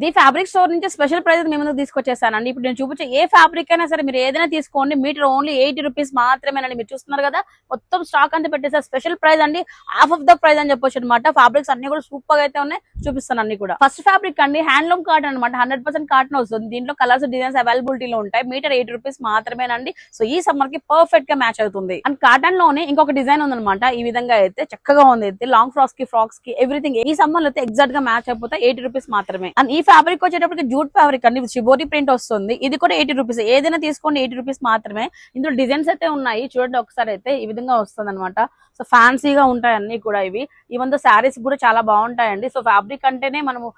The fabric store నుంచి special price మీ ముందుకు తీసుకొచ్చేసానండి. ఇప్పుడు నేను చూపించే ఏ ఫ్యాబ్రిక్ అయినా సరే మీరు ఏదైనా తీసుకోండి. మీటర్ ఓన్లీ ఎయిటీ రూపీస్ మాత్రమేనండి. మీరు చూస్తున్నారు కదా మొత్తం స్టాక్ అంతా పెట్టేసారు స్పెషల్ ప్రైస్ అండి. హాఫ్ ఆఫ్ ద ప్రైస్ అని చెప్పొచ్చు అనమాట ఫ్యాబ్రిక్స్ అన్ని కూడా సూపర్గా అయితే ఉన్నాయి. చూపిస్తాను అన్ని కూడా. ఫస్ట్ ఫ్యాబ్రిక్ అండి హ్యాండ్లూమ్ కాటన్ అనమాట హండ్రెడ్ పర్సెంట్ కాటన్ వస్తుంది దీంట్లో కలర్స్ డిజైన్స్ అవైలబిలిటీలో ఉంటాయి. మీటర్ ఎయిటీ రూపీస్ మాత్రమేనండి. సో ఈ సమ్మర్కి పర్ఫెక్ట్గా మ్యాచ్ అవుతుంది. అండ్ కాటన్లోనే ఇంకొక డిజైన్ ఉందన్నమాట. ఈ విధంగా అయితే చక్కగా ఉంది. అయితే లాంగ్ ఫ్రాక్స్కి ఫ్రాక్స్కి ఎవ్రీథింగ్ ఈ సమ్మర్ అయితే ఎగ్జాక్ట్గా మ్యాచ్ అయిపోతాయి. ఎయిటీ రూపీస్ మాత్రమే. అండ్ ఈ ఫ్యాబ్రిక్ వచ్చేటప్పటికి జూట్ ఫ్యాబ్రిక్ అండి. షిబోరి ప్రింట్ వస్తుంది. ఇది కూడా ఎయిటీ రూపీస్ ఏదైనా తీసుకోండి ఎయిటీ రూపీస్ మాత్రమే. ఇందులో డిజైన్స్ అయితే ఉన్నాయి. చూడండి ఒకసారి అయితే ఈ విధంగా వస్తుంది అనమాట సో ఫ్యాన్సీగా ఉంటాయి అన్ని కూడా ఇవి. ఈవెన్ దో శారీస్ కూడా చాలా బాగుంటాయండి. సో ఫ్యాబ్రిక్ అంటేనే మనము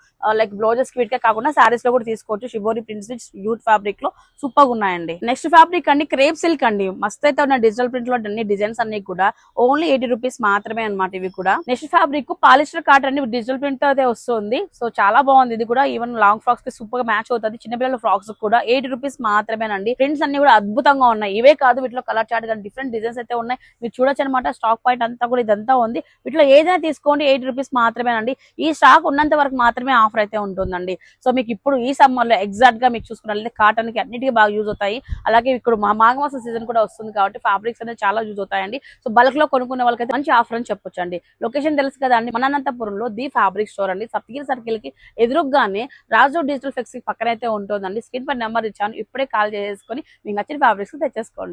లైక్ బ్లౌజెస్కి వీటికే కాకుండా శారీస్లో కూడా తీసుకోవచ్చు. షిబోరి ప్రింట్స్ జూట్ ఫ్యాబ్రిక్లో సూపర్గా ఉన్నాయండి. నెక్స్ట్ ఫ్యాబ్రిక్ అండి క్రేప్ సిల్క్ అండి. మస్త్ అయితే ఉన్న డిజిటల్ ప్రింట్లో అన్ని డిజైన్స్ అన్ని కూడా. ఓన్లీ ఎయిటీ రూపీస్ మాత్రమే అన్నమాట ఇవి కూడా. నెక్స్ట్ ఫ్యాబ్రిక్ పాలిస్టర్ కాటన్ అండి. డిజిటల్ ప్రింట్తో అయితే వస్తుంది. సో చాలా బాగుంది. ఇది కూడా ఈవెన్ లాంగ్ ఫ్రాక్స్కి సూపర్గా మ్యాచ్ అవుతుంది. చిన్నపిల్లల ఫ్రాక్స్ కూడా ఎయిటీ రూపీస్ మాత్రమేనండి. ప్రింట్స్ అన్ని కూడా అద్భుతంగా ఉన్నాయి. ఇవే కాదు వీటిలో కలర్ చార్ట్ కానీ డిఫరెంట్ డిజైన్స్ అయితే ఉన్నాయి. మీరు చూడొచ్చు అనమాట స్టాక్ పాయింట్ అంతా కూడా ఇదంతా ఉంది. వీటిలో ఏదైనా తీసుకోండి ఎయిటీ రూపీస్ మాత్రమేనండి. ఈ స్టాక్ ఉన్నంత వరకు మాత్రమే ఆఫర్ అయితే ఉంటుందండి. సో మీకు ఇప్పుడు ఈ సమ్మర్లో ఎగ్జాక్ట్గా మీకు చూసుకున్నట్లయితే కాటన్కి అన్నిటికీ బాగా యూజ్ అవుతాయి. అలాగే ఇక్కడ మా మాఘమాస సీజన్ కూడా వస్తుంది కాబట్టి ఫ్యాబ్రిక్స్ అనేది చాలా యూజ్ అవుతాయండి. సో బల్క్లో కొనుక్కునే వాళ్ళకైతే మంచి ఆఫర్ అని చెప్పొచ్చు అండి లొకేషన్ తెలుసు కదా అండి మన అనంతపురంలో ది ఫ్యాబ్రిక్ స్టోర్ అండి. సప్తగిరి సర్కిల్కి ఎదురుగానే రాజు డిజిటల్ ఫ్లెక్స్ పక్కన అయితే ఉంటుందండి. స్క్రీన్ పై నెంబర్ ఇచ్చాను. ఇప్పుడే కాల్ చేసుకొని మీకు నచ్చిన ఫ్యాబ్రిక్స్ తెచ్చేసుకోండి.